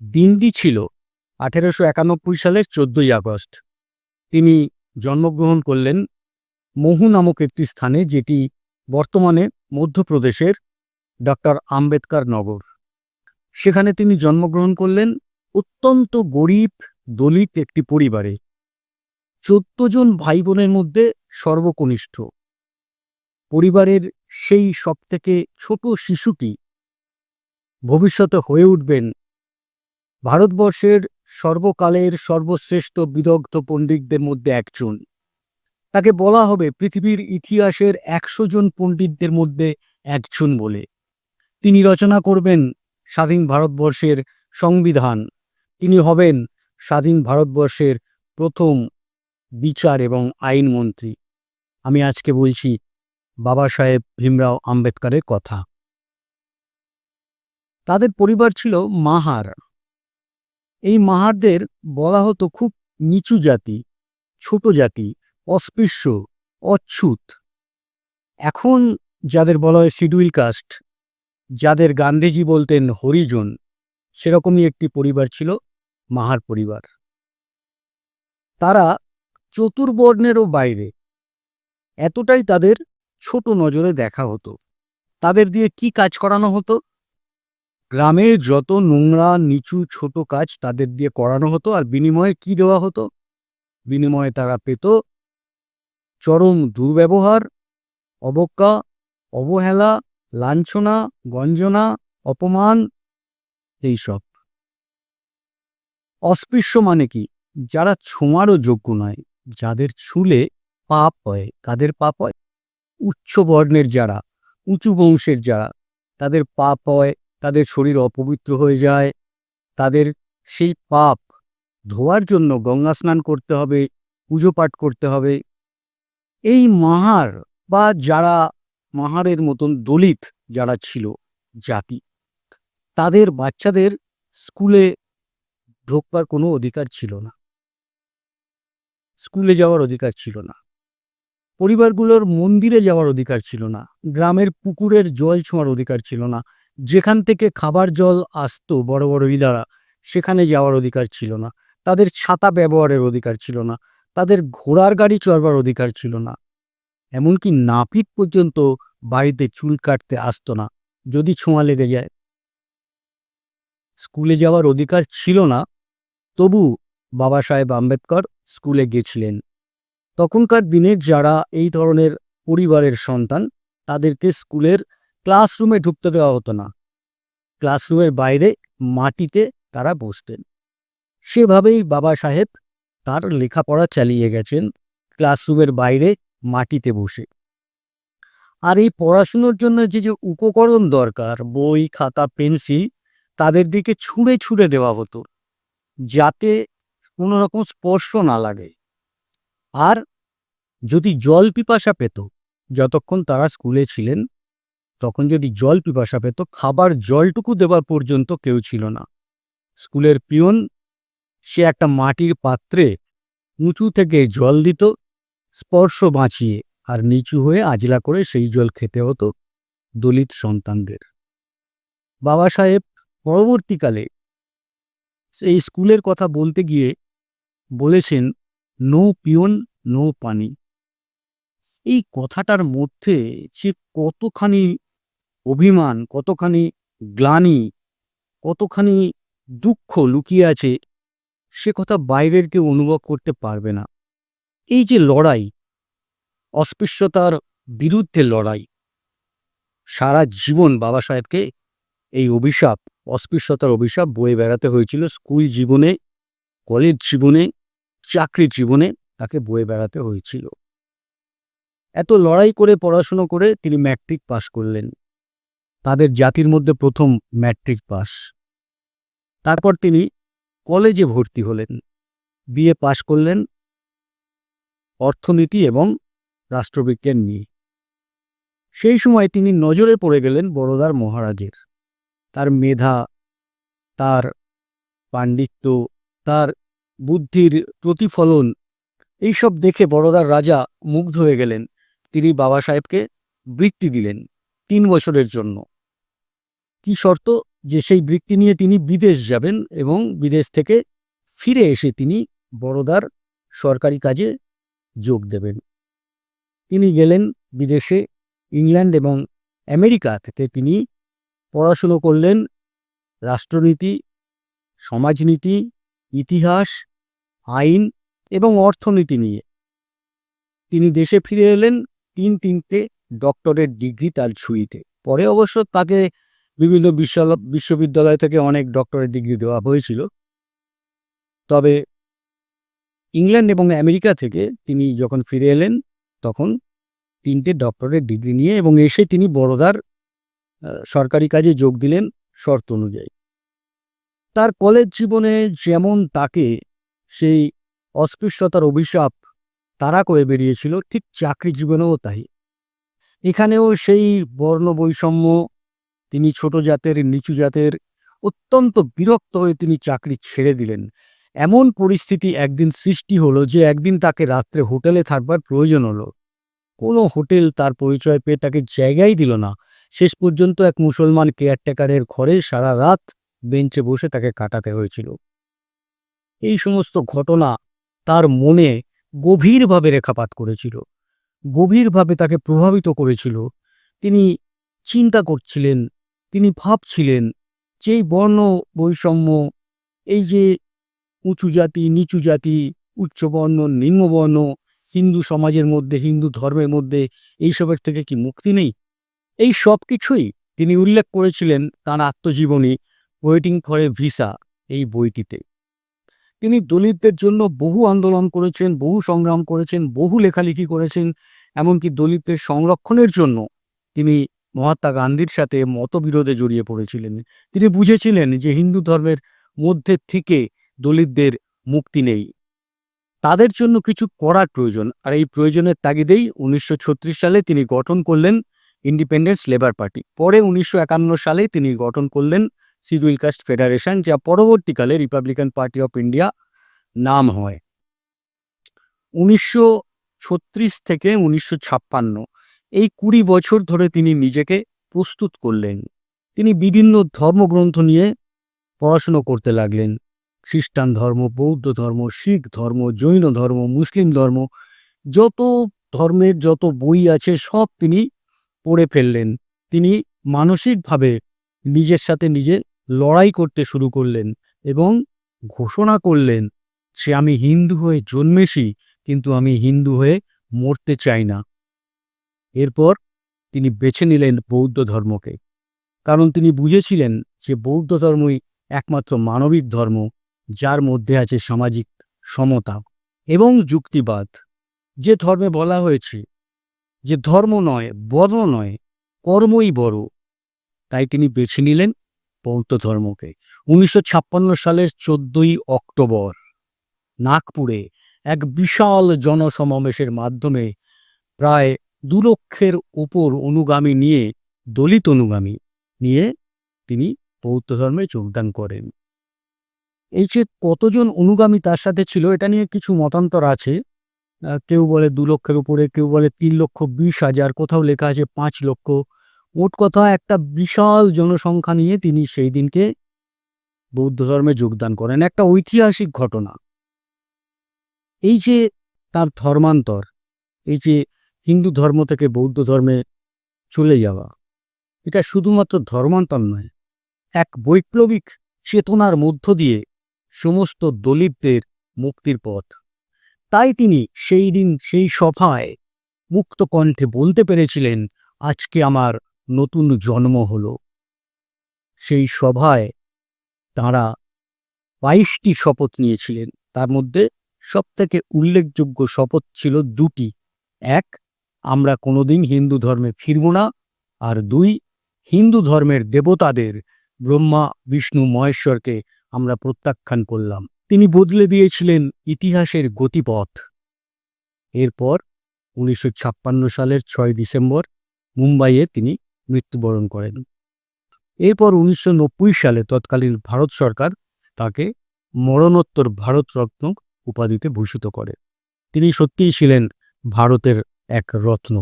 দিনটি ছিল আঠেরোশো একানব্বই সালের চোদ্দই আগস্ট। তিনি জন্মগ্রহণ করলেন মহু নামক একটি স্থানে, যেটি বর্তমানে মধ্যপ্রদেশের ডক্টর আম্বেদকর নগর। সেখানে তিনি জন্মগ্রহণ করলেন অত্যন্ত গরিব, দলিত একটি পরিবারে। চোদ্দ জন ভাই বোনের মধ্যে সর্বকনিষ্ঠ। পরিবারের সেই সবথেকে ছোট শিশুটি ভবিষ্যতে হয়ে উঠবেন ভারতবর্ষের সর্বকালের সর্বশ্রেষ্ঠ বিদগ্ধ পণ্ডিতদের মধ্যে একজন। তাকে বলা হবে পৃথিবীর ইতিহাসের একশো জন পণ্ডিতদের মধ্যে একজন বলে। তিনি রচনা করবেন স্বাধীন ভারতবর্ষের সংবিধান। তিনি হবেন স্বাধীন ভারতবর্ষের প্রথম বিচার এবং আইনমন্ত্রী আমি আজকে বলছি বাবা সাহেব ভীমরাও আম্বেদকরের কথা। তাদের পরিবার ছিল মাহার। এই মাহারদের বলা হতো খুব নিচু জাতি, ছোট জাতি, অস্পৃশ্য, অচ্ছুত। এখন যাদের বলা হয় শিডিউল কাস্ট, যাদের গান্ধীজি বলতেন হরিজন, সেরকমই একটি পরিবার ছিল মাহার পরিবার। তারা চতুর্বর্ণেরও বাইরে। এতটাই তাদের ছোট নজরে দেখা হতো। তাদের দিয়ে কি কাজ করানো হতো? গ্রামের যত নোংরা, নিচু, ছোট কাজ তাদের দিয়ে করানো হতো আর বিনিময়ে কি দেওয়া হতো? বিনিময়ে তারা পেত চরম দুর্ব্যবহার, অবজ্ঞা, অবহেলা, লাঞ্ছনা, গঞ্জনা, অপমান, এইসব। অস্পৃশ্য মানে কি? যারা ছোঁয়ারও যোগ্য নয়, যাদের ছুলে পাপ হয়, কাদের পাপ হয়? উচ্চ বর্ণের যারা, উঁচু বংশের যারা, তাদের পাপ হয় তাদের শরীর অপবিত্র হয়ে যায়। তাদের সেই পাপ ধোয়ার জন্য গঙ্গা স্নান করতে হবে, পুজো পাঠ করতে হবে। এই মাহার বা যারা মাহারের মতন দলিত যারা ছিল জাতি, তাদের বাচ্চাদের স্কুলে ঢোকবার কোনো অধিকার ছিল না। স্কুলে যাওয়ার অধিকার ছিল না। পরিবারগুলোর মন্দিরে যাওয়ার অধিকার ছিল না। গ্রামের পুকুরের জল ছোঁয়ার অধিকার ছিল না। যেখান থেকে খাবার জল আসতো বড় বড় ইলারা, সেখানে যাওয়ার অধিকার ছিল না। তাদের ছাতা ব্যবহারের অধিকার ছিল না। তাদের ঘোড়ার গাড়ি চড়বার অধিকার ছিল না। এমনকি নাপিত পর্যন্ত বাড়িতে চুল কাটতে আসতো না, যদি ছোঁয়া লেগে যায়। স্কুলে যাওয়ার অধিকার ছিল না। তবু বাবা সাহেব আম্বেদকর স্কুলে গেছিলেন। তখনকার দিনের যারা এই ধরনের পরিবারের সন্তান, তাদেরকে স্কুলের ক্লাসরুমে ঢুকতে দেওয়া হতো না। ক্লাসরুমের বাইরে মাটিতে তারা বসতেন। সেভাবেই বাবা সাহেব তার লেখাপড়া চালিয়ে গেছেন ক্লাসরুমের বাইরে মাটিতে বসে। আর এই পড়াশুনোর জন্য যে যে উপকরণ দরকার, বই, খাতা, পেন্সিল, তাদের দিকে ছুঁড়ে ছুঁড়ে দেওয়া হতো, যাতে কোনো রকম স্পর্শ না লাগে। আর যদি জল পিপাসা পেত, যতক্ষণ তারা স্কুলে ছিলেন তখন যদি জল পিপাসা পেত, খাবার জলটুকু দেওয়ার পর্যন্ত কেউ ছিল না। স্কুলের পিয়ন, সে একটা মাটির পাত্রে উঁচু থেকে জল দিত, স্পর্শ বাঁচিয়ে, আর নিচু হয়ে আজলা করে সেই জল খেতে হতো দলিত সন্তানদের। বাবা সাহেব, পরবর্তীকালে এই স্কুলের কথা বলতে গিয়ে বলেছেন, নো পিয়ন, নো পানি। এই কথাটার মধ্যে যে কতখানি অভিমান, কতখানি গ্লানি, কতখানি দুঃখ লুকিয়ে আছে, সে কথা বাইরের কেউ অনুভব করতে পারবে না। এই যে লড়াই, অস্পৃশ্যতার বিরুদ্ধে লড়াই, সারা জীবন বাবা সাহেবকে এই অভিশাপ, অস্পৃশ্যতার অভিশাপ বয়ে বেড়াতে হয়েছিল স্কুল জীবনে, কলেজ জীবনে, চাকরির জীবনে তাকে বয়ে বেড়াতে হয়েছিল। এত লড়াই করে পড়াশুনো করে তিনি ম্যাট্রিক পাশ করলেন। তাদের জাতির মধ্যে প্রথম ম্যাট্রিক পাস। তারপর তিনি কলেজে ভর্তি হলেন। বিএ পাশ করলেন অর্থনীতি এবং রাষ্ট্রবিজ্ঞান নিয়ে। সেই সময় তিনি নজরে পড়ে গেলেন বড়দার মহারাজের। তার মেধা, তার পাণ্ডিত্য, তার বুদ্ধির প্রতিফলন, এইসব দেখে বড়দার রাজা মুগ্ধ হয়ে গেলেন। তিনি বাবা সাহেবকে বৃত্তি দিলেন তিন বছরের জন্য। কি শর্ত যে সেই বৃত্তি নিয়ে তিনি বিদেশ যাবেন এবং বিদেশ থেকে ফিরে এসে তিনি বড়োদার সরকারি কাজে যোগ দেবেন। তিনি গেলেন বিদেশে ইংল্যান্ড এবং আমেরিকা থেকে তিনি পড়াশুনো করলেন। রাষ্ট্রনীতি, সমাজনীতি, ইতিহাস, আইন এবং অর্থনীতি নিয়ে। তিনি দেশে ফিরে এলেন তিন তিনটে ডক্টরেট ডিগ্রি তার ছুঁইতে পরে অবশ্য তাকে বিভিন্ন বিশ্বল- বিশ্ববিদ্যালয় থেকে অনেক ডক্টরেট ডিগ্রি দেওয়া হয়েছিল। তবে ইংল্যান্ড এবং আমেরিকা থেকে তিনি যখন ফিরে এলেন, তখন তিনটে ডক্টরেট ডিগ্রি নিয়ে এবং এসে তিনি বড়োদার সরকারি কাজে যোগ দিলেন শর্ত অনুযায়ী। তার কলেজ জীবনে যেমন তাকে সেই অস্পৃশ্যতার অভিশাপ তারা করে বেরিয়েছিল, ঠিক চাকরি জীবনেও তাই। এখানেও সেই বর্ণ বৈষম্য তিনি ছোট জাতের, নিচু জাতের, অত্যন্ত বিরক্ত হয়ে তিনি চাকরি ছেড়ে দিলেন। এমন পরিস্থিতি একদিন সৃষ্টি হলো যে একদিন তাকে রাত্রে হোটেলে থাকবার প্রয়োজন হলো। কোনো হোটেল তার পরিচয় পেয়ে তাকে জায়গাই দিল না। শেষ পর্যন্ত এক মুসলমান কেয়ারটেকারের ঘরে সারা রাত বেঞ্চে বসে তাকে কাটাতে হয়েছিল। এই সমস্ত ঘটনা তার মনে গভীরভাবে রেখাপাত করেছিল। গভীরভাবে তাকে প্রভাবিত করেছিল। তিনি চিন্তা করছিলেন তিনি ভাবছিলেন যে বর্ণ বৈষম্য, এই যে উঁচু জাতি, নিচু জাতি উচ্চবর্ণ নিম্নবর্ণ হিন্দু সমাজের মধ্যে, হিন্দু ধর্মের মধ্যে এইসবের থেকে কি মুক্তি নেই? এই সব কিছুই তিনি উল্লেখ করেছিলেন তার আত্মজীবনী ওয়েটিং ফর এ ভিসা এই বইটিতে। তিনি দলিতদের জন্য বহু আন্দোলন করেছেন, বহু সংগ্রাম করেছেন, বহু লেখালেখি করেছেন, এমনকি দলিতদের সংরক্ষণের জন্য তিনি মহাত্মা গান্ধীর সাথে মতবিরোধে জড়িয়ে পড়েছিলেন। তিনি বুঝেছিলেন যে হিন্দু ধর্মের মধ্যে থেকে দলিতদের মুক্তি নেই। তাদের জন্য কিছু করার প্রয়োজন। আর এই প্রয়োজনের তাগিদেই উনিশশো ছত্রিশ সালে তিনি গঠন করলেন ইন্ডিপেন্ডেন্স লেবার পার্টি পরে উনিশশো একান্ন সালে তিনি গঠন করলেন শিডিউল কাস্ট ফেডারেশন যা পরবর্তীকালে রিপাবলিকান পার্টি অফ ইন্ডিয়া নাম হয়। উনিশশো ছত্রিশ থেকে উনিশশো ছাপ্পান্ন এই কুড়ি বছর ধরে তিনি নিজেকে প্রস্তুত করলেন। তিনি বিভিন্ন ধর্মগ্রন্থ নিয়ে পড়াশুনো করতে লাগলেন। খ্রিস্টান ধর্ম, বৌদ্ধ ধর্ম, শিখ ধর্ম, জৈন ধর্ম, মুসলিম ধর্ম, যত ধর্মের যত বই আছে সব তিনি পড়ে ফেললেন। তিনি মানসিকভাবে নিজের সাথে নিজে লড়াই করতে শুরু করলেন এবং ঘোষণা করলেন যে, আমি হিন্দু হয়ে জন্মেছি, কিন্তু আমি হিন্দু হয়ে মরতে চাই না। এরপর তিনি বেছে নিলেন বৌদ্ধ ধর্মকে। কারণ তিনি বুঝেছিলেন যে বৌদ্ধ ধর্মই একমাত্র মানবিক ধর্ম, যার মধ্যে আছে সামাজিক সমতা এবং যুক্তিবাদ। যে ধর্মে বলা হয়েছে যে ধর্ম নয়, বর্ণ নয়, কর্মই বড়। তাই তিনি বেছে নিলেন বৌদ্ধ ধর্মকে। উনিশশো ছাপ্পান্ন সালের চোদ্দই অক্টোবর, নাগপুরে এক বিশাল জনসমাবেশের মাধ্যমে প্রায় দু লক্ষের ওপর অনুগামী নিয়ে, দলিত অনুগামী নিয়ে তিনি বৌদ্ধ ধর্মে যোগদান করেন। এই যে কতজন অনুগামী তার সাথে ছিল, এটা নিয়ে কিছু মতান্তর আছে। কেউ বলে দু লক্ষের উপরে, কেউ বলে তিন লক্ষ বিশ হাজার, কোথাও লেখা আছে পাঁচ লক্ষ। মোট কথা একটা বিশাল জনসংখ্যা নিয়ে তিনি সেই দিনকে বৌদ্ধ ধর্মে যোগদান করেন। একটা ঐতিহাসিক ঘটনা। এই যে তার ধর্মান্তর, এই যে হিন্দু ধর্ম থেকে বৌদ্ধ ধর্মে চলে যাওয়া। এটা শুধুমাত্র ধর্মান্তর নয়, এক বৈপ্লবিক চেতনার মধ্য দিয়ে সমস্ত দলিতদের মুক্তির পথ। তাই তিনি সেই দিন সেই সভায় মুক্ত কণ্ঠে বলতে পেরেছিলেন, আজকে আমার নতুন জন্ম হল। সেই সভায় তাঁরা বাইশটি শপথ নিয়েছিলেন। তার মধ্যে সবথেকে উল্লেখযোগ্য শপথ ছিল দুটি। এক আমরা কোনোদিন হিন্দু ধর্মে ফিরব না। আর দুই, হিন্দু ধর্মের দেবতাদের ব্রহ্মা, বিষ্ণু, মহেশ্বরকে আমরা প্রত্যাখ্যান করলাম। তিনি বদলে দিয়েছিলেন ইতিহাসের গতিপথ। এরপর উনিশশো ছাপ্পান্ন সালের ছয় ডিসেম্বর মুম্বাইয়ে তিনি মৃত্যুবরণ করেন। এরপর উনিশশো নব্বই সালে তৎকালীন ভারত সরকার তাকে মরণোত্তর ভারতরত্ন উপাধিতে ভূষিত করে। তিনি সত্যিই ছিলেন ভারতের এক রত্ন।